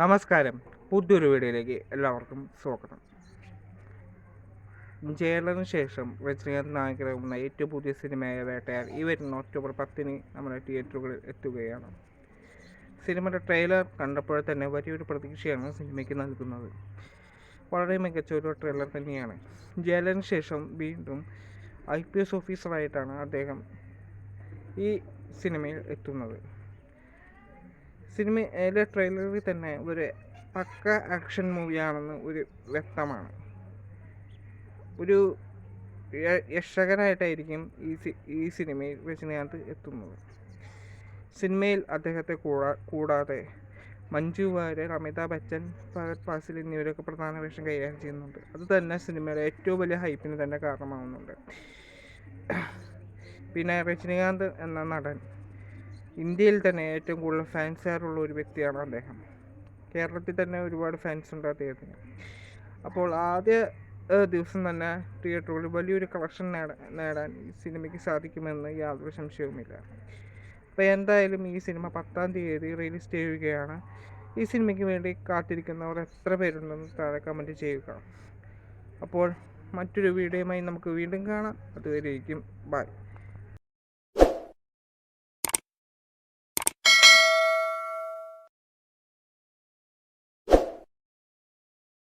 നമസ്കാരം. പുതിയൊരു വീഡിയോയിലേക്ക് എല്ലാവർക്കും സ്വാഗതം. ജയിലറിന് ശേഷം രജനീകാന്ത് നായകരാകുന്ന ഏറ്റവും പുതിയ സിനിമയായ വേട്ടയാൽ ഈ വരുന്ന ഒക്ടോബർ പത്തിന് നമ്മുടെ തിയേറ്ററുകളിൽ എത്തുകയാണ്. സിനിമയുടെ ട്രെയിലർ കണ്ടപ്പോൾ തന്നെ വലിയൊരു പ്രതീക്ഷയാണ് സിനിമയ്ക്ക് നൽകുന്നത്. വളരെ മികച്ച ഒരു ട്രെയിലർ തന്നെയാണ്. ജയിലറിന് ശേഷം വീണ്ടും ഐ പി എസ് ഓഫീസറായിട്ടാണ് അദ്ദേഹം ഈ സിനിമയിൽ എത്തുന്നത്. സിനിമയിലെ ട്രെയിലറിൽ തന്നെ ഒരു പക്ക ആക്ഷൻ മൂവിയാണെന്ന് ഒരു വ്യക്തമാണ്. ഒരു യക്ഷകനായിട്ടായിരിക്കും ഈ ഈ സിനിമയിൽ രജനീകാന്ത് എത്തുന്നത്. സിനിമയിൽ അദ്ദേഹത്തെ കൂടാ കൂടാതെ മഞ്ജു വാര്യർ അമിതാഭ് ബച്ചൻ ഭഗത് ഫാസിൽ എന്നിവരൊക്കെ പ്രധാന വേഷം കൈകാര്യം ചെയ്യുന്നുണ്ട്. അത് തന്നെ സിനിമയുടെ ഏറ്റവും വലിയ ഹൈപ്പിന് തന്നെ കാരണമാവുന്നുണ്ട്. പിന്നെ രജനീകാന്ത് എന്ന നടൻ ഇന്ത്യയിൽ തന്നെ ഏറ്റവും കൂടുതൽ ഫാൻസുകാരുള്ള ഒരു വ്യക്തിയാണ് അദ്ദേഹം. കേരളത്തിൽ തന്നെ ഒരുപാട് ഫാൻസ് ഉണ്ട് അദ്ദേഹത്തിന്. അപ്പോൾ ആദ്യ ദിവസം തന്നെ തിയേറ്ററുകളിൽ വലിയൊരു കളക്ഷൻ നേടാൻ ഈ സിനിമയ്ക്ക് സാധിക്കുമെന്ന് യാതൊരു സംശയവുമില്ല. അപ്പോൾ എന്തായാലും ഈ സിനിമ പത്താം തീയതി റിലീസ് ചെയ്യുകയാണ്. ഈ സിനിമയ്ക്ക് വേണ്ടി കാത്തിരിക്കുന്നവർ എത്ര പേരുണ്ടെന്ന് താഴെ കമന്റ് ചെയ്യുക. അപ്പോൾ മറ്റൊരു വീഡിയോയുമായി നമുക്ക് വീണ്ടും കാണാം. അതുവരെയും ബൈ